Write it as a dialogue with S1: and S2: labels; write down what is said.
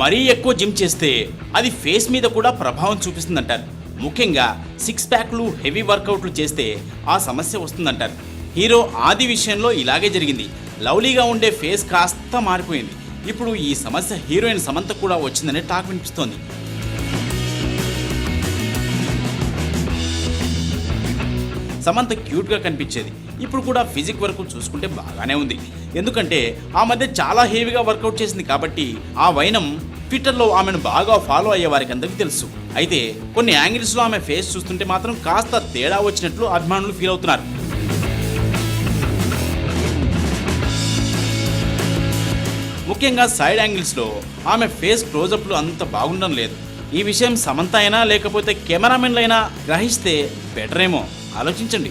S1: మరీ ఎక్కువ జిమ్ చేస్తే అది ఫేస్ మీద కూడా ప్రభావం చూపిస్తుందంటారు. ముఖ్యంగా సిక్స్ ప్యాక్లు హెవీ వర్కౌట్లు చేస్తే ఆ సమస్య వస్తుందంటారు. హీరో ఆది విషయంలో ఇలాగే జరిగింది. లవ్లీగా ఉండే ఫేస్ కాస్త మారిపోయింది. ఇప్పుడు ఈ సమస్య హీరోయిన్ సమంత కూడా వచ్చిందనే టాక్ వినిపిస్తోంది. సమంత క్యూట్గా కనిపించేది. ఇప్పుడు కూడా ఫిజిక్ వరకు చూసుకుంటే బాగానే ఉంది. ఎందుకంటే ఆ మధ్య చాలా హెవీగా వర్కౌట్ చేసింది కాబట్టి ఆ వైనం ట్విట్టర్లో ఆమెను బాగా ఫాలో అయ్యే వారికి అందరికీ తెలుసు. అయితే కొన్ని యాంగిల్స్లో ఆమె ఫేస్ చూస్తుంటే మాత్రం కాస్త తేడా వచ్చినట్లు అభిమానులు ఫీల్ అవుతున్నారు. ముఖ్యంగా సైడ్ యాంగిల్స్లో ఆమె ఫేస్ క్లోజప్లు అంత బాగుండడం లేదు. ఈ విషయం సమంత అయినా లేకపోతే కెమెరామెన్లైనా గ్రహిస్తే బెటర్ ఏమో ఆలోచించండి.